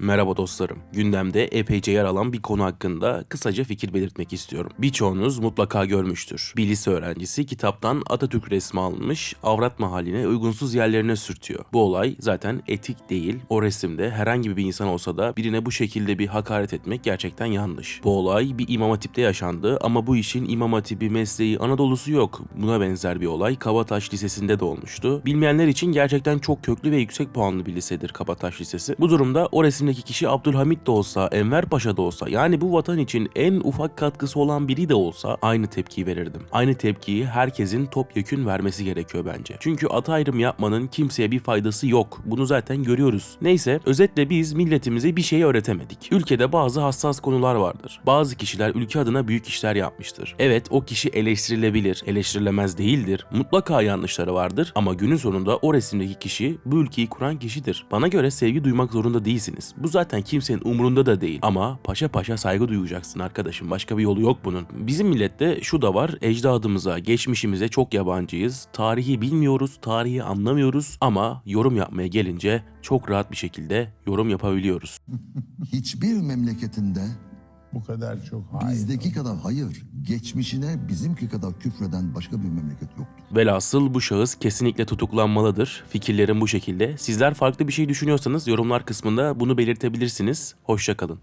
Merhaba dostlarım. Gündemde epeyce yer alan bir konu hakkında kısaca fikir belirtmek istiyorum. Birçoğunuz mutlaka görmüştür. Bir lise öğrencisi kitaptan Atatürk resmi almış, avrat mahalline uygunsuz yerlerine sürtüyor. Bu olay zaten etik değil. O resimde herhangi bir insan olsa da birine bu şekilde bir hakaret etmek gerçekten yanlış. Bu olay bir imam hatipte yaşandı ama bu işin imam hatibi mesleği Anadolu'su yok. Buna benzer bir olay Kabataş Lisesi'nde de olmuştu. Bilmeyenler için gerçekten çok köklü ve yüksek puanlı bir lisedir Kabataş Lisesi. Bu durumda o resimdeki kişi Abdülhamit de olsa, Enver Paşa da olsa yani bu vatan için en ufak katkısı olan biri de olsa aynı tepkiyi verirdim. Aynı tepkiyi herkesin topyekün vermesi gerekiyor bence. Çünkü ata ayrım yapmanın kimseye bir faydası yok. Bunu zaten görüyoruz. Neyse özetle biz milletimize bir şey öğretemedik. Ülkede bazı hassas konular vardır. Bazı kişiler ülke adına büyük işler yapmıştır. Evet o kişi eleştirilebilir, eleştirilemez değildir. Mutlaka yanlışları vardır ama günün sonunda o resimdeki kişi bu ülkeyi kuran kişidir. Bana göre sevgi duymak zorunda değilsiniz. Bu zaten kimsenin umurunda da değil. Ama paşa paşa saygı duyacaksın arkadaşım. Başka bir yolu yok bunun. Bizim millette şu da var. Ecdadımıza, geçmişimize çok yabancıyız. Tarihi bilmiyoruz, tarihi anlamıyoruz ama yorum yapmaya gelince çok rahat bir şekilde yorum yapabiliyoruz. Hiçbir memleketinde Bu kadar çok hain. bizdeki kadar hayır, geçmişine bizimki kadar küfreden başka bir memleket yoktur. Velhasıl bu şahıs kesinlikle tutuklanmalıdır. Fikirlerim bu şekilde. Sizler farklı bir şey düşünüyorsanız yorumlar kısmında bunu belirtebilirsiniz. Hoşçakalın.